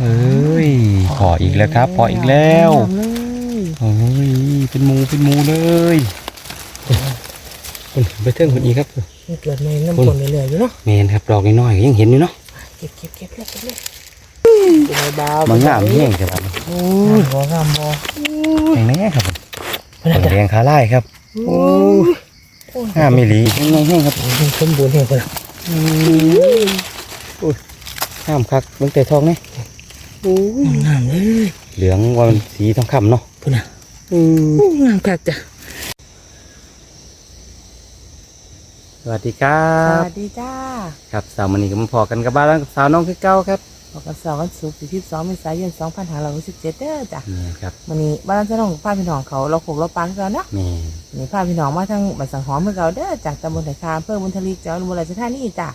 เอ้ยพออีกแล้วครับ พออีกแล้วงามเลยโอ้ยเป็นหมูเป็นหมูเลยคุณไปเทิงคนอีกครับมันเกิดในน้ำฝนเรื่อยๆอยู่เนาะเมนครับดอกน้อยๆก็ยังเห็นอยู่เนาะเก็บเก็บเก็บเลยเก็บเลยเป็นไงบ้าวมันงามแห้งใช่ปะโอ้ยบ่งามบ่แห้งแน่ครับเพิ่นอาจจะแดงขาไล่ครับโอ้ยงามไม่หลีแห้งแห้งครับสมบูรณ์แห่งเพิ่นงามคักเบิ่งแต่ทองนี่ งามเลยเหลืองว่ามันสีทองคำเนาะเพิ่นน่ะโอ้งามคักจ้ะสวัสดีครัสบ วัสดีจ้าครับสาวมันนี้ก็มาพอกันกับบ้านแล้วสาวน้องคือเก้าครับพบกันเสาร์วันศุกร์ที่22เมษายน2567เด้อจ้ะนี่ครับวันนี้บ้านเจ้าน้องพาพี่น้องเขาเราคงเราปังกันเนาะนี่นี่พาพี่น้องมาทางบ้านสังหอมเมื่อเก่าเด้อจากตำบลไผ่คามอำเพื่อบุญทลีจังหวัดอุบลราชธานีจ้ะ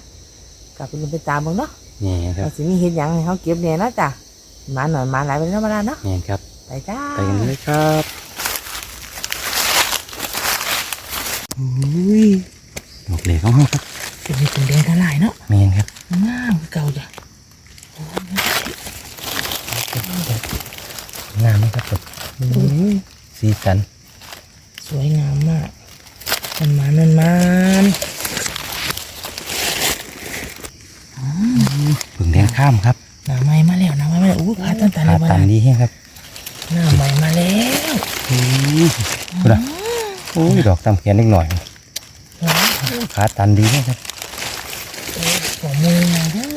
กลับไปลุนไปตามเบิ่งเนาะนี่ครัเราบสิมีเห็ดหยังให้เขาเก็บเนี่ยเนาะจ้ะ หมาหน่อยหมาหลายเป็นธรรมดาเนาะนี่ครับไปจ้าไปกันเลยครับอุ้ยดอกเหล็กของเขาครับเป็นมีเป็นแดงทลายเนาะเมนครับงามคือเก่าจ้ะงามไหมครับผมอุ้ยสีสัน สวยงามมากมันมานันมัน ผึ่งแดงข้ามครับ หน้าใหม่มาแล้วหน้าใหม่มาแล้วอู้ขาตันตันเล ขาย บ้า ตันดีแห้งครับ หน้าใหม่มาแล้ว อือดูนะโอ้ยดอก ตำแขนนิดหน่อยขาตันดีแห้งครับหัวมือมาเด้อ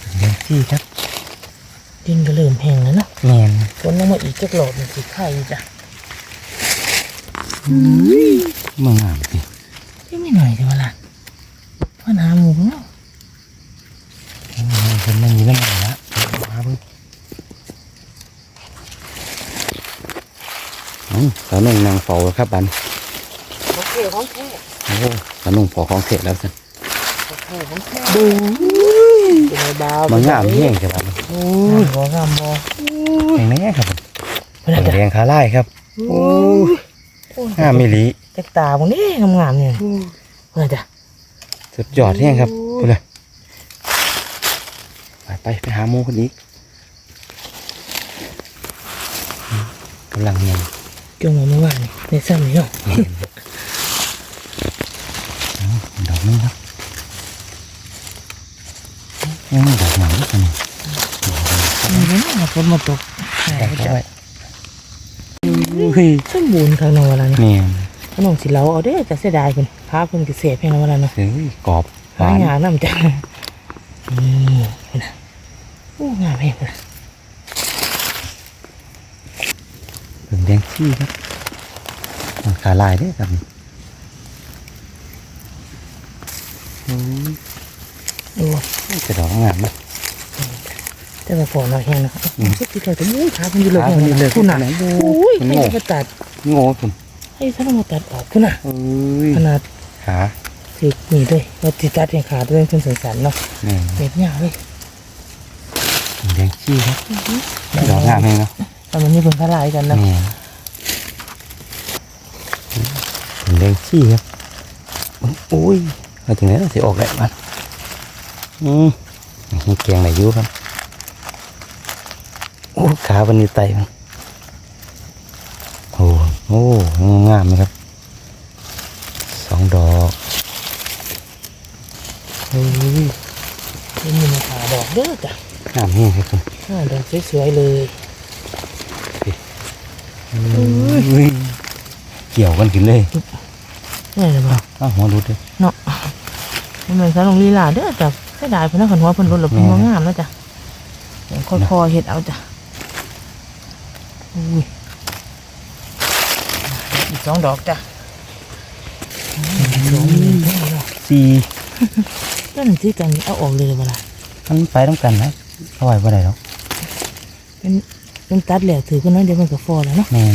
ผึ่งแดงซี่ครับ ดินก็เริ่มแห้งแล้วเนาะแมนฝนลงมาอีกจักหลอดมันสิไข่จ้ะเมืองงามสิที่ไม่หน่อยจ้ะวะล่ะพ่อน้ำหมูเนาะเป็นอย่างนี้แล้วมั้งละมาเพิ่งอืม สาวนุ่งนางเฝ้าแล้วครับบันโอเคของแท้โอ้สาวนุ่งเฝ้าของเสร็จแล้วสิโอเคของแท้ดูเป็นไงบ้าวมันงามแห้งใช่ปะโอ้ยบ่งามบ่แห้งแน่ครับผมเพิ่นอาจจะแดงขาไล่ครับโอ้ยงามไม่หลีแตกตาบางนี่งามๆเนี่ยเพิ่นอาจจะสุดยอดแห้งครับไปเลยไปไปไปหาหมูคนนี้กำลังเงียบ จงมาเมื่อวานนี่ในซ้ำนี่เนาะดอกนึงครับยังมีดอกใหม่ด้วยกันนี่นี่นะฝนมาตกใช่แตกจ้ะไว้เฮ้ยสมบูรณ์ข้างนอกแล้วนะเนี่ยขนมสิเราเอาเด้อจะเสียดายเพิ่นพาเพิ่นก็เสียเพียงแล้วเนาะเฮ้ยกรอบหานหาวหยาน้ำจ้ะนี่เพิ่นน่ะโอ้งามแฮงเพิ่นน่ะ ถึงแดงขี้ครับมันขาลายเด้วยครับโอ้ยโอ้จะดอกงามไหมแต่ว่าฝนเราแห้งเนาะอืมก็คือเราจะมุ้ยขาเพิ่นอยู่เลยขาเพิ่นอยู่เลยคุณน่ะไหนดูโอ้ยมันให้โง่มาตัดโง่คุณให้ซะมาตัดออกคุณน่ะเอ้ยขนาดขาสินี่ด้วยเราติดตัดให้ขาดด้วยเพิ่นสันๆเนาะเนี่ยเม็ดยาวเลยถึงแดงขี้ครับดอกงามเองเนาะแต่มันนี่เพิ่นพลายกันเนาะ เนี่ยถึง แดงขี้ครับโอ้ยมาถึงไหนแล้วสิออกแล้วมันอืมนี่แกงไหนอยู่ครับ โอ้ขาวันนี้ไตมันโอ้โอ้งามไหมครับสองดอกเฮ้ยนี่มีขาดอกเด้อจ้ะงามแห้งครับคุณอ่าดอกสวยๆเลยอุ้ยเกี่ยวกันขึ้นเลย นี่เลยบ่อ้าวหัวรุดเลยเนาะมันเหมือนสาวลงลีลาเด้อจ้ะเสียดายเพิ่นเนาะคันหัวเพิ่นรถแล้วเพิ่นบ่งามแล้วจ้ะเดี๋ยวค่อยๆเฮ็ดเอาจ้ะอุ้ยอีกสองดอกจ้ะสองนี่เท่าไหร่เนาะสี่นั่นสิกันเอาออกเลยบ่ล่ะมันไปต้องกันนะเอาไว้บ่ได้หรอกเป็นเป็นตัดแล้วถือกันน้อยเดี๋ยวมันก็ฟอแล้วเนาะแม่น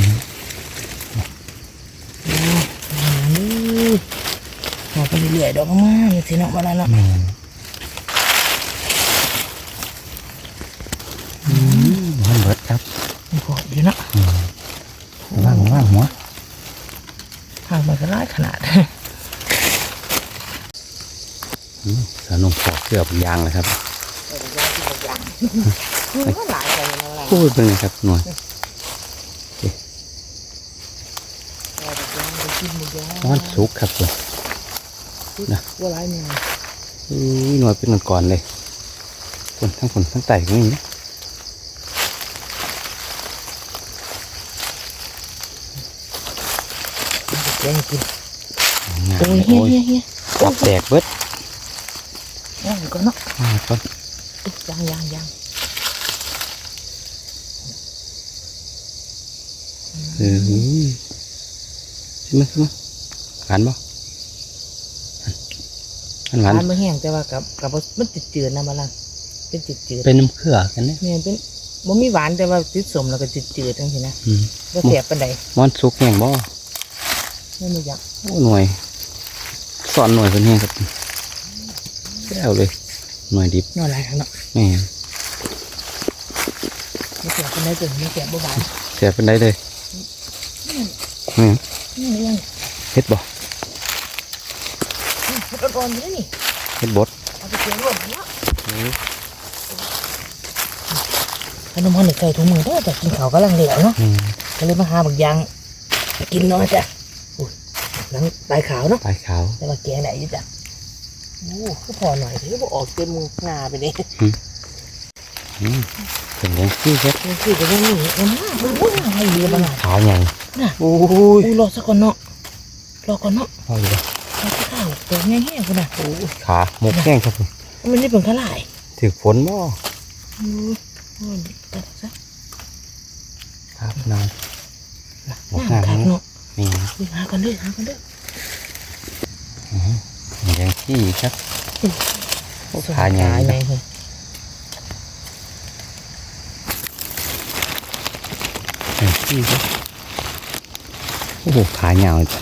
อ่านี่เอาไปเรื่อยๆด อกงามๆสิเนาะบ่ล่ะเนาะแม่นอืมมันเบิดครับมันพออยู่เนาะว่างว่างหัวห่างมันก็ร้ายขนาดอืมสนุกปอกเกือบยางเลยครับมันหลายไปแล้วอะไรโอ้ยเป็นไงครับหน่อยมูย่างนสุกครับผม นะว่าไรเนี่ยอุ้ยหน่วยเป็นก่อนๆเลยคนทั้งคนทั้งไต่ก็มีนะแกงกินงามโอ้ยเลยเฮียโอ้ยเฮียเฮียจับแตกเบิดย่างก่อนเนาะมาก่อนย่างย่างย่างเออใช่ไหมใช่ไหมหวานบ่ มันหวานทานมาแห้งแต่ว่ากับกับมันติดจืดนะมาลังเป็นจืดจืดเป็นน้ำเขือกันเนี่ยเนี่ยเป็นบ่มีหวานแต่ว่าติดสมแล้วก็จืดจืดจังซี่นะอืมบ่แสบปานใดมอนสุกแห้งบ่ไม่มีอยากโอ้หน่วยสอนหน่วยเป็นแห้งครับแก้วเลยหน่วยดิบนอนหลายครั้งเนาะแม่นบ่แสบปานใดจนบ่แสบบ่หวานเสียเป็นได้เลยแม่นนี่ยังเฮ็ดบ่ มันอ่อนๆอยู่นี่เฮ็ดบดเอาไปเคี่ยวรวมกันเนาะขนมมันนี่ใส่ถุงมือเด้อแต่กินข้าวกำลังเหลวเนาะอืมก็เลยมาหาบักยางกินน้อยจ้ะอุ้ยหลังปลายขาวเนาะปลายขาวแต่ว่าแกงไหนอยู่จ้ะโอ้ก็พอหน่อยถือว่าออกเต็มหน้าไปเลยอืมเป็นยังซี่ครับมันคือจะว่านี่มันมากมันวุ่นอะไรเยอะบ้างอะขาใหญ่น่ะโอ้อุ้ยยรอสักก่อนเนาะรอก่อนเนาะพออยู่บ่รอสักข้าว ตัวแง่ๆกันนะโอ้ยขาหมกแห้งครับผมมันนี่เป็นข้าวหลายถือฝนบ่โอ้ยโอ้ยตัดซะครับนอนนะหมกน้ำหน้าคักเนาะเนาะนี่ไปหากันเด้อหากันเด้อเป็นยังซี่ครับโอ้ขาใหญ่ขาใหญ่นะเลยยังซี่ครับโอ้โหขาใหญ่จ้ะ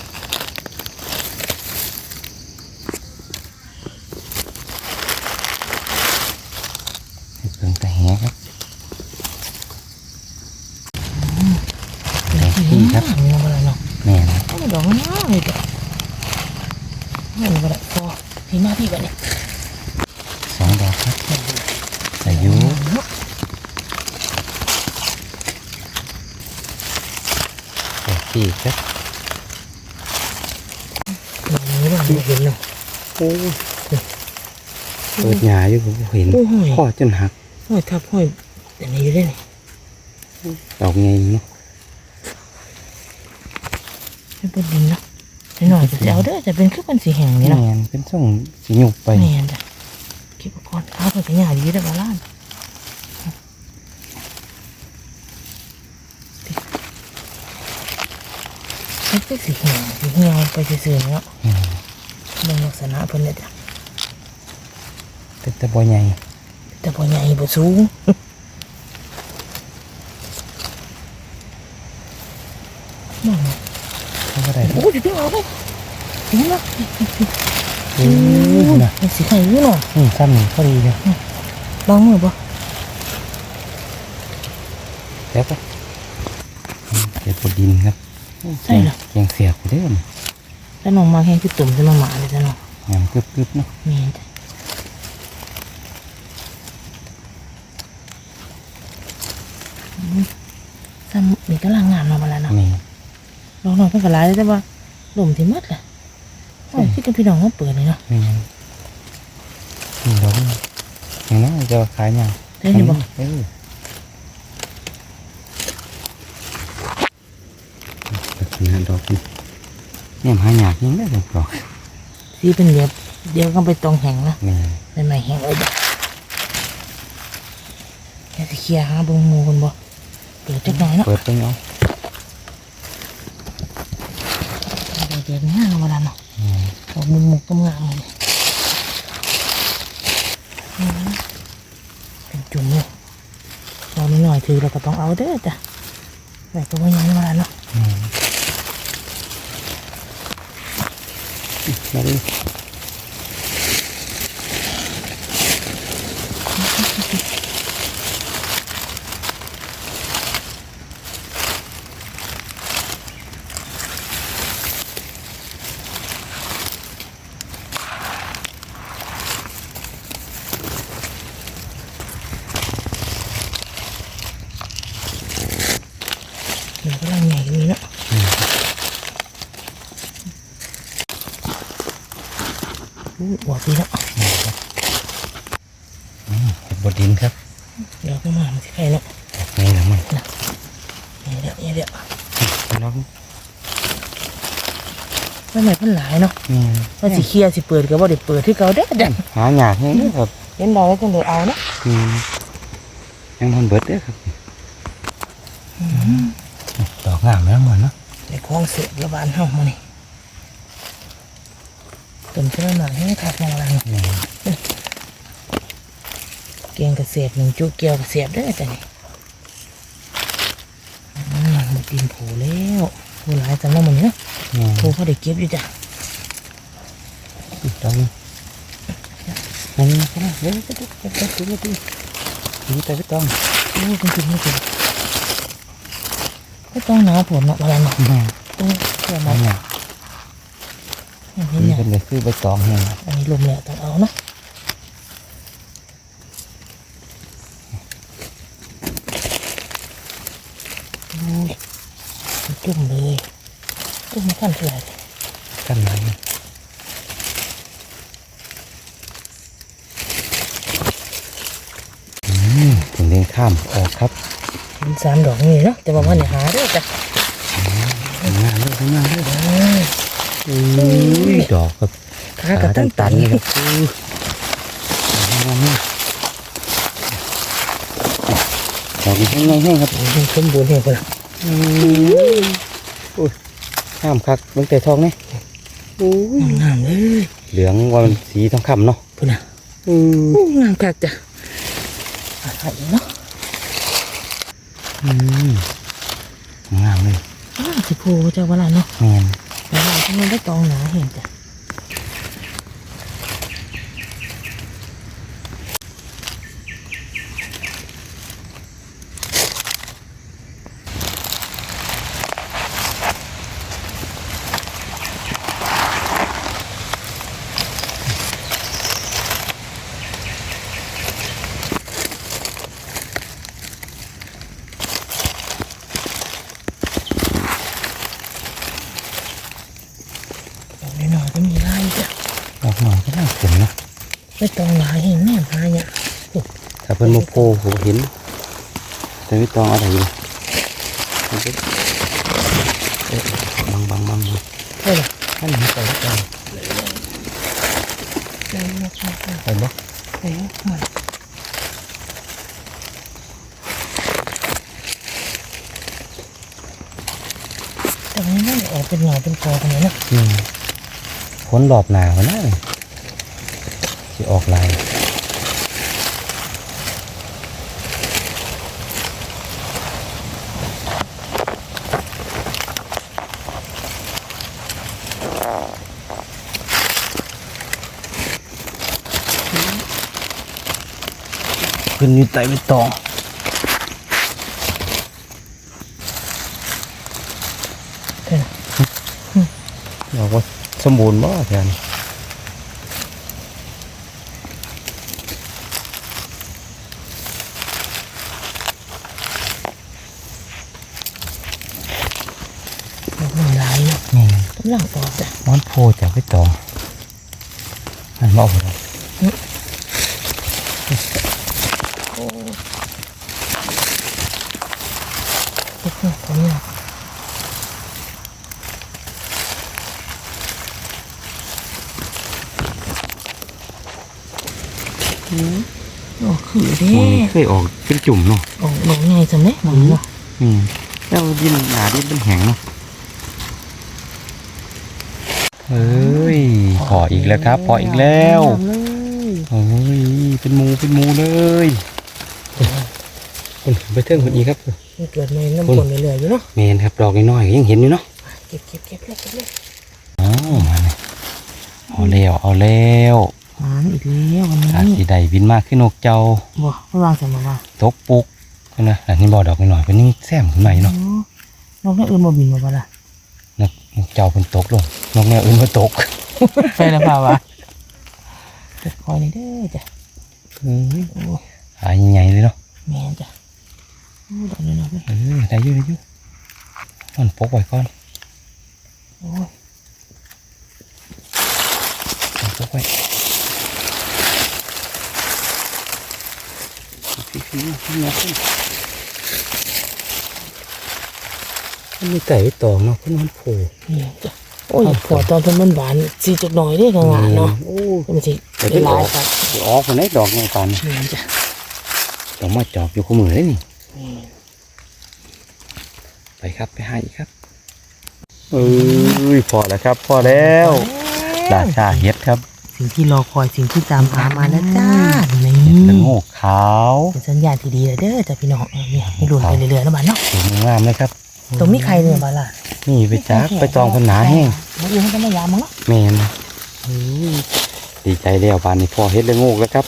ให้เพิ่งตะแหครับ แรงที่ครับ นี่มาแล้วเนาะ แม่นะ โอ้ยดอกมันน้อยเลยจ้ะนี่มาแล้วพอพี่มาพี่กันเนี่ย สองดอกครับแต่อยู เนาะ แต่ที่ครับ ดอกนี้เราเห็นเนาะโอ้เปิดหยาอยู่ผมเห็นโอ้ยข้อจนหักห้อยทับห้อยแต่นี่อยู่ได้นี่ดอกไงเนาะเป็นบนดินเนาะแต่หน่อยจะเอาเด้อจะเป็นคือเป็นสีแห้งนี่แมเนาะนเป็นส่งสีหยุบไปแม่นจ้ะเก็บก่อนเอาไปกันหยาดีได้อมาล้านมันเป็นสีแห้งสีเหี่ยวไปซื่อๆเนาะอืม เบิ่งลักษณะเพิ่นเนี่ยจ้ะเป็นตะบอใหญ่แต่บ่ใหญ่บ่สูงมองเขาก็ได้โอ้ยเดี๋ยวเอาไปเห็นไหมโอ้ยนะมันสีไข่อยู่เนาะอืมซ้ำนี่พอดีเลยลองมือบ่แล้วก็อืมเดี๋ยวปวดดินครับใช่เหรอแกงเสียบเด้อ นี่แล้วน้องมาแห้งคือตุ่มจะมาหมาเลยจ้ะเนาะงามกรึบๆเนาะแม่นจ้ะอืมซ้ำนี่กำลังงามเนาะมาแล้วเนาะนี่น้องๆเพิ่นก็หลายเลยแต่ว่าหลุมที่หมดแหละโอ้ยที่กันพี่น้องมาเปิดนี่เนาะนี่นี่ดอกนี่อย่างนั้นจะขายยังได้นี่บ่เออลักษณะดอกนี่ เนี่ยหายากยิ่งได้ดอกสีเป็นเดียวเดียวกันไปตรงแห้งนะนี่เป็นไม้แห้งเลยจ้ะแค่สิเคลียร์หาเบิ่งหมู่คนบ่เปิดจักหน่อยเนาะเปิดไปเนาะเดี๋ยวเดี๋ยวนี้เอามาแล้วเนาะอืมดอกมุมมุกต้มงามเลยอืมเป็นจุ่มเลยเรานิดหน่อยถือเราก็ต้องเอาเด้อจ้ะแต่ก็ว่ายังมาแล้วเนาะ อืมมาดิ อู้หัวปีแล้ว อืมเห็ดบดดินครับ เดี๋ยวก็มามันสิใครเนาะ นี่นะมัน นี่เดี๋ยวนี่เดี๋ยว น้อง ไม่ไหนเพิ่นหลายเนาะนี่ว่าสิเคลียร์สิเปิดก็บ่ได้เปิดที่เก่าเด้อเด้อหาหยากนี่ครับเห็นดอกแล้วจังเลยเอาเนาะอืมยังมันเบิดเด้อครับดอกงามแล้วเหมือนเนาะในคลองเสียบระบานเฮามานี่ต้นเชื่อหน่อยให้คักมองลังนี่เกียงเกษตรหนึ่งจุเกี่ยวเกษตรเด้อจ้ะนี่อืมมันกินโผแล้วโผหลายจังเนาะมันเนาะนี่ โผเขาได้เก็บอยู่จ้ะดอกนี้นี่นี่ก็ได้เดี๋ยวจะดูจะดูจะดูนี่แต่ไม่ต้องโอ้ยคุณกินไม่กินก็ต้องหนาวผลเนาะเวลาเนาะแม่ต้องเชื่อหามาหยากอันนี้นี่เนี่ยเป็นเลยคือใบตองแห้งอันนี้ลมแล้วต้องเอาเนาะโอ้ยมันจุ่มเลยจุ่มมา ขั้นเท่าไหร่กันไหนอืมถึงเดินข้ามออกครับเห็นสามดอกนี่เนาะแต่ว่ามันเนี่ยหาเด้อจ้ะทำงานเลยทำงานเลยอืมอุ้ยดอกครับขากับตั้งตันนี่นี่ครับอู้ทำงานนี่ดอกอีกแห้งแห้งครับโอ้ยสมบูรณ์เห็นปะล่ะอุ้ย ข้ามคักเบิ่งแต่ทองนี่อุ้ยงามเลยเหลืองว่ามันสีทองคำเนาะพุ่นน่ะอือโอ้งามคักจ้ะอะไรเนาะอืมงามเลยอ้าวสิโพจ้าเวลาเนาะแม่นเวลาที่มันได้ตองหนาเห็นจ้ะดอกน้อยๆก็มีลายจ้ะ ดอกหน่อยก็น่าสนนะ ได้ตองหนาเห็นแน่พาเนี่ยถ้าเป็นโมโพผมเห็น แต่ไม่ต้องเอะไรอยู่บังบังบังบังได้หรอท่านเห็นไปแล้วกันได้แล้วค่ะไปบ่ได้แล้วค่ะแต่มันไม่ได้ออกเป็นหน่อเป็นกอกันเลยเนาะอืมพ้นรอบหนาวนะจะออกลายขึ้นอยู่ใต้ใบตองเออบอกว่าสมบูรณ์บ่แทน ดอกมันหลายเนาะ นี่ กำลังออกจ้ะมอนโพจากใบตองอันบ่เอาเลยทุกคนผมอยากโอ้คือเด้มันเคยออกเป็นจุ่มเนาะโอ้ดอกใหญ่จังเลยมองเนาะอืมแล้วดินหนาดินเป็นแห้งเนาะ เฮ้ยพออีกแล้วครับ พออีกแล้วงามเลยโอ้ยเป็นหมูเป็นหมูเลยคุณไปเทิงคนอีกครับมันเกิดในน้ำฝนเรื่อยๆอยู่เนาะเมนครับดอกน้อยๆยังเห็นอยู่เนาะเก็บเก็บเก็บเลยเก็บเลยอ้าวมาเลยเอาแล้วเอาแล้วหานอีกแล้ววันอาจนี้สิได้บินมากขึ้นนกเจ้าบ่ไม่วางใส่มาว่าตกปุกนะอันนี้บ่ดอกน้อยๆเป็นนี่แซมขึ้นมาอีกเนาะนกนี่อื่นบ่บินมาบ่ล่ะนกนก เจ้าเพิ่นตกลงน้องแมวอื่นมาตกใช่แล้วป่าวะเกคอยนี่เด้อจ้ะหายใหญ่เลยเนาะแม่จ้ะโอ้ดอกน้อยๆเอได้ยอะได้ยอะมันปกไว้ก่อนโอ้ปกไว้พี่พี่พี่พี่ มันมีไก่ไว้ตองเนาะเพิ่นมันโผล่นี่จ้ะโอ้ยพอตอนเพิ่นมันหวานสีจักหน่อยเด้กะงานเนาะโอ้มันสิแต่ได้ที่หอลาอยกครับสิออกคนได้ดอกไงปานนี่จ้ะต้องมาจอบอยู่คู่มือเลยนี่นี่ไปครับไปหาอีกครับเอ้ยพอแล้วครับ พอแล้วราชาเฮ็ดครับ สิ่งที่รอคอยสิ่งที่ตามหามาแล้วจ้านี่ละโงกขาวเป็นสัญญาณที่ดีแล้วเด้อจ้ะพี่น้องเออเนี่ยให้ลุ้นไปเรื่อยๆนะบ้านเนาะสวยงามเลยครับ ตรงมีใครเนี่ยบ้านล่ะนี่ไปจักไปตองเพนหนาแห้งมื้ออื่นให้ต้องมายามมั้งเนาะแมนอุ้ยดีใจแล้วบานนี้พ่อเฮ็ดละโงกแล้วครับ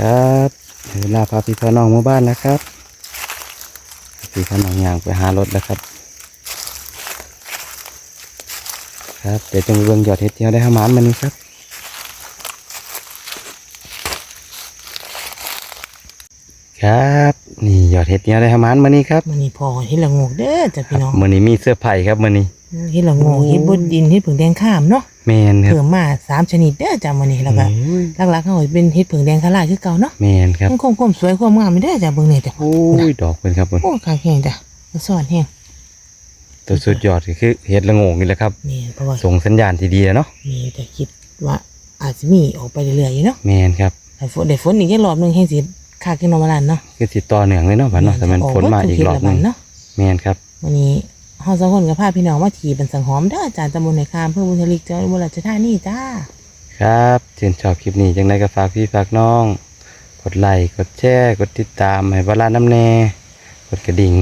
ครับถึงเวลาพาพี่พาน้องมาบ้านแล้วครับพี่พาน้องย่างไปหารถแล้วครับ ครับเดี๋ยวจงเรื่องยอดเห็ดที่เราได้หามานมานี่ครับครับ นี่ยอดเห็ดที่เราได้หามานมานี่ครับมื้อนี้พอเฮ็ดละโงกเด้อจ้ะพี่น้องมื่อนี้มีเสื้อร์ไผ่ครับมื่อนี้เฮ็ดละโงกเฮ็ดบดดินเฮ็ดผึ่งแดงข้ามเนาะแมนครับเพิ่มมาสามชนิดเด้อจ้ะมื้อนี้แล้วก็อุ้ยหลักๆเขาก็เป็นเฮ็ดผึ่งแดงคาราคือเก่าเนาะแมนครับยังคงความสวยความงามอยู่เด้อจ้ะเบิ่งนี่จ้ะโอ้ยดอกเป็นครับผมโอ้ข้างแห้งจ้ะสอนแห้งตัวสุดยอดก็คือเห็ดละโงงนี่แหละครับนี่เพราะว่าส่งสัญญาณที่ดีแล้วเนาะนี่แต่คิดว่าอาจจะมีออกไปเรื่อยๆอยู่เนาะแมนครับได้ฝนได้ฝนอีกรอบหนึงแห้งสิ ค่ากินนมลันเนาะคือติดต่อเนื่องเลยเนาะบัดเนาะแต่มันฝนมาอีกรอบหนึงเนาะแมนครับ วันนี้เฮาสองคนกับพาพี่น้องมาถีบันสังหอมเด้ออาจารย์ตำบลในคามเพื่อบุญทลิกจังหวัดอุบลราชธานีจ้า ครับชื่นชอบคลิปนี้จังไดก็ฝากพี่ฝากน้อง กดไลค์กดแชร์กดติดตามให้บาลานน้ำแน่กดกระดิ่ง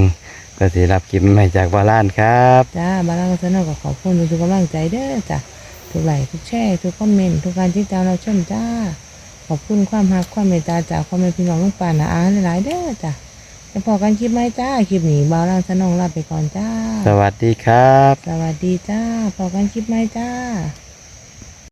เพื่อสิรับคลิปใหม่จากบาลานครับ จ้าบาลังก์สนอก็ขอบคุณทุกกำลังใจเด้อจ้ะทุกไลค์ทุกแชร์ทุกคอมเมนต์ทุกการติดตามเราชมจ้า ขอบคุณความรักความเมตตาจากความเป็นพี่น้องลุงป่านนะอาหลายๆเด้อจ้ะจะพอกันคลิปไหมจ้าคลิปนี้บาลังก์สนองลาไปก่อนจ้า สวัสดีครับ สวัสดีจ้าพอกันคลิปไหมจ้า